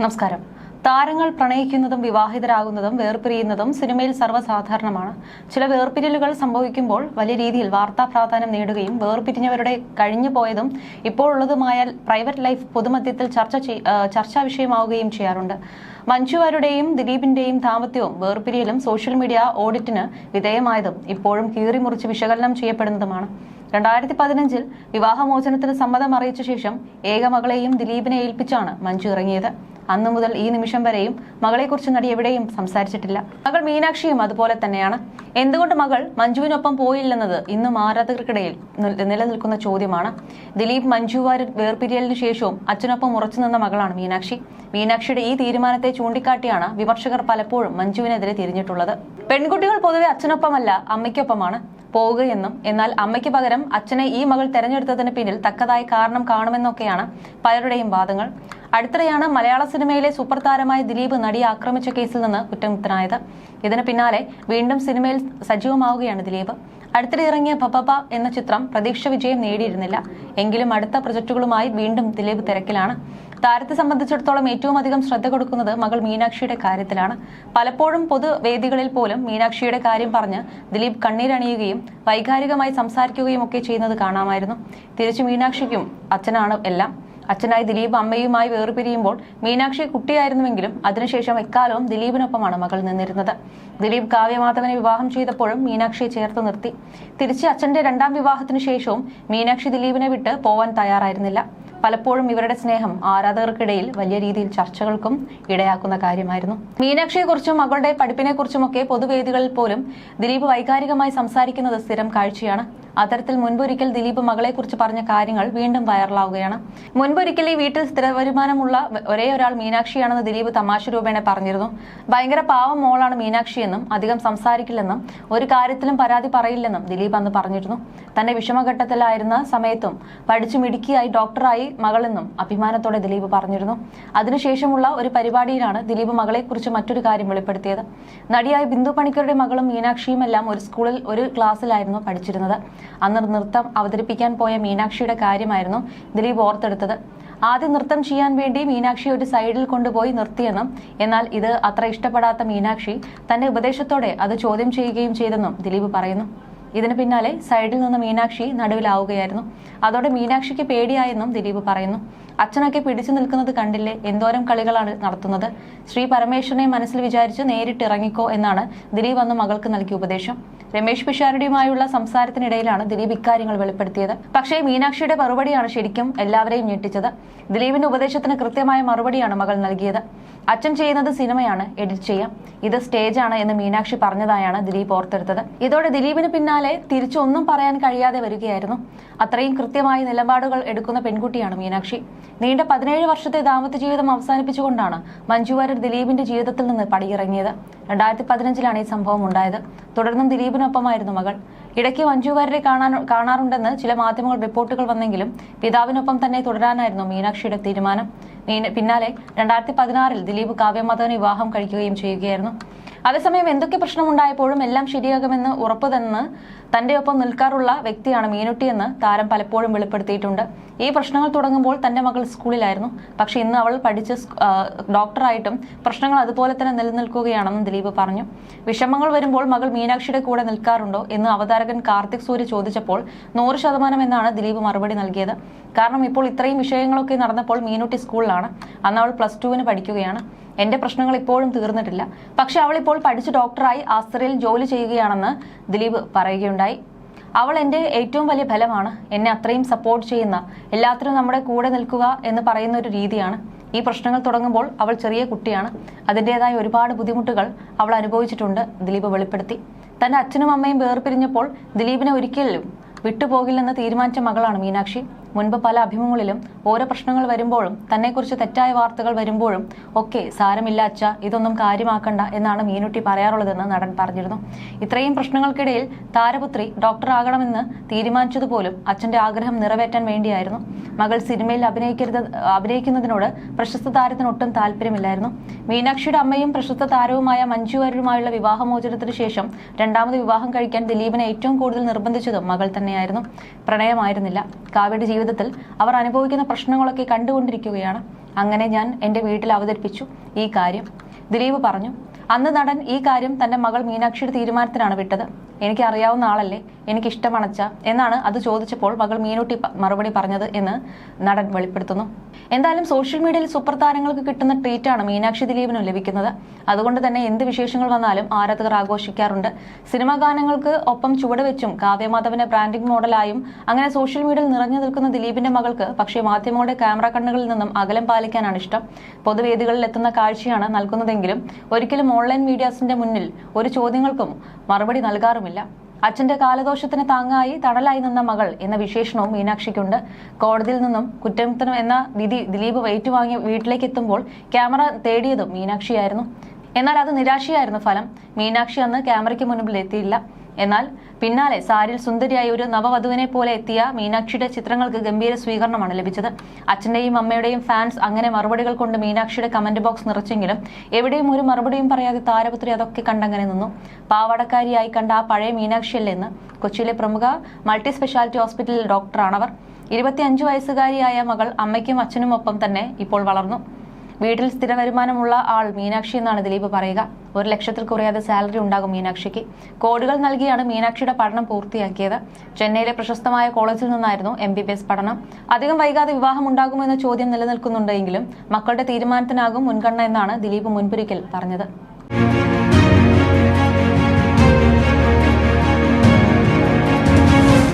നമസ്കാരം. താരങ്ങൾ പ്രണയിക്കുന്നതും വിവാഹിതരാകുന്നതും വേർപിരിയുന്നതും സിനിമയിൽ സർവസാധാരണമാണ്. ചില വേർപിരിയലുകൾ സംഭവിക്കുമ്പോൾ വലിയ രീതിയിൽ വാർത്താ പ്രാധാന്യം നേടുകയും വേർപിരിഞ്ഞവരുടെ കഴിഞ്ഞു പോയതും ഇപ്പോഴുള്ളതുമായ പ്രൈവറ്റ് ലൈഫ് പൊതുമധ്യത്തിൽ ചർച്ച ചർച്ചാ വിഷയമാവുകയും ചെയ്യാറുണ്ട്. മഞ്ജുവാരുടെയും ദിലീപിന്റെയും ദാമ്പത്യവും വേർപിരിയലും സോഷ്യൽ മീഡിയ ഓഡിറ്റിന് വിധേയമായതും ഇപ്പോഴും കീറിമുറിച്ച് വിശകലനം ചെയ്യപ്പെടുന്നതുമാണ്. രണ്ടായിരത്തി പതിനഞ്ചിൽ വിവാഹമോചനത്തിന് സമ്മതം അറിയിച്ച ശേഷം ഏകമകളെയും ദിലീപിനെ ഏൽപ്പിച്ചാണ് മഞ്ജു ഇറങ്ങിയത്. അന്നു മുതൽ ഈ നിമിഷം വരെയും മകളെക്കുറിച്ച് നടി എവിടെയും സംസാരിച്ചിട്ടില്ല. മകൾ മീനാക്ഷിയും അതുപോലെ തന്നെയാണ്. എന്തുകൊണ്ട് മകൾ മഞ്ജുവിനൊപ്പം പോയില്ലെന്നത് ഇന്നും ആരാധകർക്കിടയിൽ നിലനിൽക്കുന്ന ചോദ്യമാണ്. ദിലീപ് മഞ്ജു വാര്യർ വേർപിരിയലിന് ശേഷവും അച്ഛനൊപ്പം ഉറച്ചു നിന്ന മകളാണ് മീനാക്ഷി. മീനാക്ഷിയുടെ ഈ തീരുമാനത്തെ ചൂണ്ടിക്കാട്ടിയാണ് വിമർശകർ പലപ്പോഴും മഞ്ജുവിനെതിരെ തിരിഞ്ഞിട്ടുള്ളത്. പെൺകുട്ടികൾ പൊതുവെ അച്ഛനൊപ്പമല്ല അമ്മയ്ക്കൊപ്പമാണ് പോവുകയെന്നും എന്നാൽ അമ്മയ്ക്ക് പകരം അച്ഛനെ ഈ മകൾ തെരഞ്ഞെടുത്തതിന് പിന്നിൽ തക്കതായ കാരണം കാണുമെന്നൊക്കെയാണ് പലരുടെയും വാദങ്ങൾ. അടുത്തിടെയാണ് മലയാള സിനിമയിലെ സൂപ്പർ താരമായ ദിലീപ് നടിയെ ആക്രമിച്ച കേസിൽ നിന്ന് കുറ്റമുക്തനായത്. ഇതിന് പിന്നാലെ വീണ്ടും സിനിമയിൽ സജീവമാവുകയാണ് ദിലീപ്. അടുത്തിടെ ഇറങ്ങിയ പപ്പപ്പ എന്ന ചിത്രം പ്രതീക്ഷ വിജയം നേടിയിരുന്നില്ല. എങ്കിലും അടുത്ത പ്രൊജക്ടുകളുമായി വീണ്ടും ദിലീപ് തിരക്കിലാണ്. താരത്തെ സംബന്ധിച്ചിടത്തോളം ഏറ്റവും അധികം ശ്രദ്ധ കൊടുക്കുന്നത് മകൾ മീനാക്ഷിയുടെ കാര്യത്തിലാണ്. പലപ്പോഴും പൊതുവേദികളിൽ പോലും മീനാക്ഷിയുടെ കാര്യം പറഞ്ഞ് ദിലീപ് കണ്ണീരണിയുകയും വൈകാരികമായി സംസാരിക്കുകയും ഒക്കെ ചെയ്യുന്നത് കാണാമായിരുന്നു. തിരിച്ചു മീനാക്ഷിക്കും അച്ഛനാണ് എല്ലാം. അച്ഛനായി ദിലീപ് അമ്മയുമായി വേർപിരിയുമ്പോൾ മീനാക്ഷി കുട്ടിയായിരുന്നുവെങ്കിലും അതിനുശേഷം എക്കാലവും ദിലീപിനൊപ്പമാണ് മകൾ നിന്നിരുന്നത്. ദിലീപ് കാവ്യമാധവനെ വിവാഹം ചെയ്തപ്പോഴും മീനാക്ഷിയെ ചേർത്ത് നിർത്തി. തിരിച്ച് അച്ഛന്റെ രണ്ടാം വിവാഹത്തിനു ശേഷവും മീനാക്ഷി ദിലീപിനെ വിട്ട് പോവാൻ തയ്യാറായിരുന്നില്ല. പലപ്പോഴും ഇവരുടെ സ്നേഹം ആരാധകർക്കിടയിൽ വലിയ രീതിയിൽ ചർച്ചകൾക്കും ഇടയാക്കുന്ന കാര്യമായിരുന്നു. മീനാക്ഷിയെക്കുറിച്ചും മകളുടെ പഠിപ്പിനെക്കുറിച്ചുമൊക്കെ പൊതുവേദികളിൽ പോലും ദിലീപ് വൈകാരികമായി സംസാരിക്കുന്നത് സ്ഥിരം കാഴ്ചയാണ്. അത്തരത്തിൽ മുൻപൊരിക്കൽ ദിലീപ് മകളെക്കുറിച്ച് പറഞ്ഞ കാര്യങ്ങൾ വീണ്ടും വൈറലാവുകയാണ്. മുൻപൊരിക്കൽ ഈ വീട്ടിൽ സ്ഥിര വരുമാനമുള്ള ഒരേ ഒരാൾ മീനാക്ഷിയാണെന്ന് ദിലീപ് തമാശ രൂപേണ പറഞ്ഞിരുന്നു. ഭയങ്കര പാവം മോളാണ് മീനാക്ഷിയെന്നും അധികം സംസാരിക്കില്ലെന്നും ഒരു കാര്യത്തിലും പരാതി പറയില്ലെന്നും ദിലീപ് അന്ന് പറഞ്ഞിരുന്നു. തന്റെ വിഷമഘട്ടത്തിലായിരുന്ന സമയത്തും പഠിച്ചു മിടുക്കിയായി ഡോക്ടറായി മകളെന്നും അഭിമാനത്തോടെ ദിലീപ് പറഞ്ഞിരുന്നു. അതിനുശേഷമുള്ള ഒരു പരിപാടിയിലാണ് ദിലീപ് മകളെക്കുറിച്ച് മറ്റൊരു കാര്യം വെളിപ്പെടുത്തിയത്. നടിയായ ബിന്ദു പണിക്കരുടെ മകളും മീനാക്ഷിയും എല്ലാം ഒരു സ്കൂളിൽ ഒരു ക്ലാസ്സിലായിരുന്നു പഠിച്ചിരുന്നത്. അന്ന് നൃത്തം അവതരിപ്പിക്കാൻ പോയ മീനാക്ഷിയുടെ കാര്യമായിരുന്നു ദിലീപ് ഓർത്തെടുത്തത്. ആദ്യം നൃത്തം ചെയ്യാൻ വേണ്ടി മീനാക്ഷി ഒരു സൈഡിൽ കൊണ്ടുപോയി നിർത്തിയെന്നും എന്നാൽ ഇത് അത്ര ഇഷ്ടപ്പെടാത്ത മീനാക്ഷി തന്റെ ഉപദേശത്തോടെ അത് ചോദ്യം ചെയ്യുകയും ചെയ്തെന്നും ദിലീപ് പറയുന്നു. ഇതിന് പിന്നാലെ സൈഡിൽ നിന്ന് മീനാക്ഷി നടുവിലാവുകയായിരുന്നു. അതോടെ മീനാക്ഷിക്ക് പേടിയായെന്നും ദിലീപ് പറയുന്നു. അച്ഛനൊക്കെ പിടിച്ചു നിൽക്കുന്നത് കണ്ടില്ലേ? എന്തോരം കളികളാണ് നടത്തുന്നത്? ശ്രീ പരമേശ്വരനെ മനസ്സിൽ വിചാരിച്ച് നേരിട്ട് ഇറങ്ങിക്കോ എന്നാണ് ദിലീപ് അന്ന് മകൾക്ക് നൽകിയ ഉപദേശം. രമേശ് പിഷാരടിയുമായുള്ള സംസാരത്തിനിടയിലാണ് ദിലീപ് ഇക്കാര്യങ്ങൾ വെളിപ്പെടുത്തിയത്. പക്ഷേ മീനാക്ഷിയുടെ മറുപടിയാണ് ശരിക്കും എല്ലാവരെയും ഞെട്ടിച്ചത്. ദിലീപിന്റെ ഉപദേശത്തിന് കൃത്യമായ മറുപടിയാണ് മകൾ നൽകിയത്. അച്ഛൻ ചെയ്യുന്നത് സിനിമയാണ് എഡിറ്റ് ചെയ്യാം. ഇത് സ്റ്റേജാണ് എന്ന് മീനാക്ഷി പറഞ്ഞതായാണ് ദിലീപ് ഓർത്തെടുത്തത്. ഇതോടെ ദിലീപിന് പിന്നാലെ തിരിച്ചൊന്നും പറയാൻ കഴിയാതെ വരികയായിരുന്നു. അത്രയും കൃത്യമായ നിലപാടുകൾ എടുക്കുന്ന പെൺകുട്ടിയാണ് മീനാക്ഷി. നീണ്ട പതിനേഴ് വർഷത്തെ ദാമ്പത്യ ജീവിതം അവസാനിപ്പിച്ചുകൊണ്ടാണ് മഞ്ജു വാര്യർ ദിലീപിന്റെ ജീവിതത്തിൽ നിന്ന് പടിയിറങ്ങിയത്. രണ്ടായിരത്തി പതിനഞ്ചിലാണ് ഈ സംഭവം ഉണ്ടായത്. തുടർന്നും ദിലീപിനൊപ്പമായിരുന്നു മകൾ. ഇടയ്ക്ക് മഞ്ജുവാര്യരെ കാണാൻ കാണാറുണ്ടെന്ന് ചില മാധ്യമങ്ങൾ റിപ്പോർട്ടുകൾ വന്നെങ്കിലും പിതാവിനൊപ്പം തന്നെ തുടരാനായിരുന്നു മീനാക്ഷിയുടെ തീരുമാനം. മീന- പിന്നാലെ രണ്ടായിരത്തി പതിനാറിൽ ദിലീപ് കാവ്യമാധവനെ വിവാഹം കഴിക്കുകയും ചെയ്യുകയായിരുന്നു. അതേസമയം എന്തൊക്കെ പ്രശ്നമുണ്ടായപ്പോഴും എല്ലാം ശരിയാകുമെന്ന് ഉറപ്പ് തന്ന് തന്റെ ഒപ്പം നിൽക്കാറുള്ള വ്യക്തിയാണ് മീനുട്ടിയെന്ന് താരം പലപ്പോഴും വെളിപ്പെടുത്തിയിട്ടുണ്ട്. ഈ പ്രശ്നങ്ങൾ തുടങ്ങുമ്പോൾ തന്റെ മകൾ സ്കൂളിലായിരുന്നു. പക്ഷെ ഇന്ന് അവൾ പഠിച്ച് ഡോക്ടറായിട്ടും പ്രശ്നങ്ങൾ അതുപോലെ തന്നെ നിലനിൽക്കുകയാണെന്നും ദിലീപ് പറഞ്ഞു. വിഷമങ്ങൾ വരുമ്പോൾ മകൾ മീനാക്ഷിയുടെ കൂടെ നിൽക്കാറുണ്ടോ എന്ന് അവതാരകൻ കാർത്തിക് സൂര്യ ചോദിച്ചപ്പോൾ നൂറ് ശതമാനം എന്നാണ് ദിലീപ് മറുപടി നൽകിയത്. കാരണം ഇപ്പോൾ ഇത്രയും വിഷയങ്ങളൊക്കെ നടന്നപ്പോൾ മീനുട്ടി സ്കൂളിലാണ്. അന്ന് അവൾ പ്ലസ് ടുവിന് പഠിക്കുകയാണ്. എന്റെ പ്രശ്നങ്ങൾ ഇപ്പോഴും തീർന്നിട്ടില്ല. പക്ഷെ അവൾ ഇപ്പോൾ പഠിച്ച് ഡോക്ടറായി ആസ്ത്രയിൽ ജോലി ചെയ്യുകയാണെന്ന് ദിലീപ് പറയുകയുണ്ടായി. അവൾ എന്റെ ഏറ്റവും വലിയ ഫലമാണ്. എന്നെ അത്രയും സപ്പോർട്ട് ചെയ്യുന്ന എല്ലാത്തിനും നമ്മുടെ കൂടെ നിൽക്കുക എന്ന് പറയുന്ന ഒരു രീതിയാണ്. ഈ പ്രശ്നങ്ങൾ തുടങ്ങുമ്പോൾ അവൾ ചെറിയ കുട്ടിയാണ്. അതിന്റെതായ ഒരുപാട് ബുദ്ധിമുട്ടുകൾ അവൾ അനുഭവിച്ചിട്ടുണ്ട് ദിലീപ് വെളിപ്പെടുത്തി. തന്റെ അച്ഛനും അമ്മയും വേർപിരിഞ്ഞപ്പോൾ ദിലീപിനെ ഒരിക്കലും വിട്ടുപോകില്ലെന്ന് തീരുമാനിച്ച മകളാണ് മീനാക്ഷി. മുൻപ് പല അഭിമുഖങ്ങളിലും ഓരോ പ്രശ്നങ്ങൾ വരുമ്പോഴും തന്നെക്കുറിച്ച് തെറ്റായ വാർത്തകൾ വരുമ്പോഴും ഒക്കെ സാരമില്ല അച്ഛ ഇതൊന്നും കാര്യമാക്കണ്ട എന്നാണ് മീനുട്ടി പറയാറുള്ളതെന്ന് നടൻ പറഞ്ഞിരുന്നു. ഇത്രയും പ്രശ്നങ്ങൾക്കിടയിൽ താരപുത്രി ഡോക്ടർ ആകണമെന്ന് തീരുമാനിച്ചതുപോലും അച്ഛന്റെ ആഗ്രഹം നിറവേറ്റാൻ വേണ്ടിയായിരുന്നു. മകൾ സിനിമയിൽ അഭിനയിക്കരുത് അഭിനയിക്കുന്നതിനോട് പ്രശസ്ത താരത്തിന് ഒട്ടും താല്പര്യമില്ലായിരുന്നു. മീനാക്ഷിയുടെ അമ്മയും പ്രശസ്ത താരവുമായ മഞ്ജു വാര്യരുമായുള്ള വിവാഹമോചനത്തിന് ശേഷം രണ്ടാമത് വിവാഹം കഴിക്കാൻ ദിലീപിനെ ഏറ്റവും കൂടുതൽ നിർബന്ധിച്ചതും മകൾ തന്നെയായിരുന്നു. പ്രണയമായിരുന്നില്ല. കാവ്യയുടെ ജീവിതത്തിൽ അവർ അനുഭവിക്കുന്ന പ്രശ്നങ്ങളൊക്കെ കണ്ടുകൊണ്ടിരിക്കുകയാണ്. അങ്ങനെ ഞാൻ എന്റെ വീട്ടിൽ അവതരിപ്പിച്ചു ഈ കാര്യം. ദിലീപ് പറഞ്ഞു അന്ന് നടൻ ഈ കാര്യം തന്റെ മകൾ മീനാക്ഷിയുടെ തീരുമാനത്തിനാണ് വിട്ടത്. എനിക്ക് അറിയാവുന്ന ആളല്ലേ? എനിക്ക് ഇഷ്ടമണച്ച എന്നാണ് അത് ചോദിച്ചപ്പോൾ മകൾ മീനൂട്ടി മറുപടി പറഞ്ഞത് എന്ന് നടൻ വെളിപ്പെടുത്തുന്നു. എന്തായാലും സോഷ്യൽ മീഡിയയിൽ സൂപ്പർ താരങ്ങൾക്ക് കിട്ടുന്ന ട്രീറ്റാണ് മീനാക്ഷി ദിലീപിനും ലഭിക്കുന്നത്. അതുകൊണ്ട് തന്നെ എന്ത് വിശേഷങ്ങൾ വന്നാലും ആരാധകർ ആഘോഷിക്കാറുണ്ട്. സിനിമാ ഗാനങ്ങൾക്ക് ഒപ്പം ചുവടുവെച്ചും കാവ്യമാധവന്റെ ബ്രാൻഡിംഗ് മോഡലായും അങ്ങനെ സോഷ്യൽ മീഡിയയിൽ നിറഞ്ഞു നിൽക്കുന്ന ദിലീപിന്റെ മകൾക്ക് പക്ഷേ മാധ്യമങ്ങളുടെ ക്യാമറ കണ്ണുകളിൽ നിന്നും അകലം പാലിക്കാനാണ് ഇഷ്ടം. പൊതുവേദികളിൽ എത്തുന്ന കാഴ്ചയാണ് നൽകുന്നതെങ്കിലും ഒരിക്കലും ഓൺലൈൻ മീഡിയാസിന്റെ മുന്നിൽ ഒരു ചോദ്യങ്ങൾക്കും മറുപടി നൽകാറുമില്ല. അച്ഛന്റെ കാലദോഷത്തിന് താങ്ങായി തടലായി നിന്ന മകൾ എന്ന വിശേഷണവും മീനാക്ഷിക്കുണ്ട്. കോടതിയിൽ നിന്നും കുറ്റമുക്തനം എന്ന വിധി ദിലീപ് ഏറ്റുവാങ്ങി വീട്ടിലേക്ക് എത്തുമ്പോൾ ക്യാമറ തേടിയതും മീനാക്ഷിയായിരുന്നു. എന്നാൽ അത് നിരാശയായിരുന്നു ഫലം. മീനാക്ഷി അന്ന് ക്യാമറയ്ക്ക് മുൻപിൽ എത്തിയില്ല. എന്നാൽ പിന്നാലെ സാരിൽ സുന്ദരിയായ ഒരു നവവധുവിനെ പോലെ എത്തിയ മീനാക്ഷിയുടെ ചിത്രങ്ങൾക്ക് ഗംഭീര സ്വീകരണമാണ് ലഭിച്ചത്. അച്ഛന്റെയും അമ്മയുടെയും ഫാൻസ് അങ്ങനെ മറുപടികൾ കൊണ്ട് മീനാക്ഷിയുടെ കമന്റ് ബോക്സ് നിറച്ചെങ്കിലും എവിടെയും ഒരു മറുപടിയും പറയാതെ താരപുത്രി അതൊക്കെ കണ്ടങ്ങനെ നിന്നു. പാവടക്കാരിയായി കണ്ട ആ പഴയ മീനാക്ഷിയല്ലെന്ന് കൊച്ചിയിലെ പ്രമുഖ മൾട്ടി സ്പെഷ്യാലിറ്റി ഹോസ്പിറ്റലിൽ ഡോക്ടറാണവർ ഇരുപത്തിയഞ്ചു വയസ്സുകാരിയായ മകൾ അമ്മയ്ക്കും അച്ഛനും ഒപ്പം തന്നെ ഇപ്പോൾ വളർന്നു. വീട്ടിൽ സ്ഥിര വരുമാനമുള്ള ആൾ മീനാക്ഷി എന്നാണ് ദിലീപ് പറയുക. ഒരു ലക്ഷത്തിൽ കുറയാതെ സാലറി ഉണ്ടാകും മീനാക്ഷിക്ക്. കോടികൾ നൽകിയാണ് മീനാക്ഷിയുടെ പഠനം പൂർത്തിയാക്കിയത്. ചെന്നൈയിലെ പ്രശസ്തമായ കോളേജിൽ നിന്നായിരുന്നു എം ബി ബി എസ് പഠനം. അധികം വൈകാതെ വിവാഹം ഉണ്ടാകുമെന്ന ചോദ്യം നിലനിൽക്കുന്നുണ്ടെങ്കിലും മക്കളുടെ തീരുമാനത്തിനാകും മുൻഗണന എന്നാണ് ദിലീപ് മുൻപൊരിക്കൽ പറഞ്ഞത്.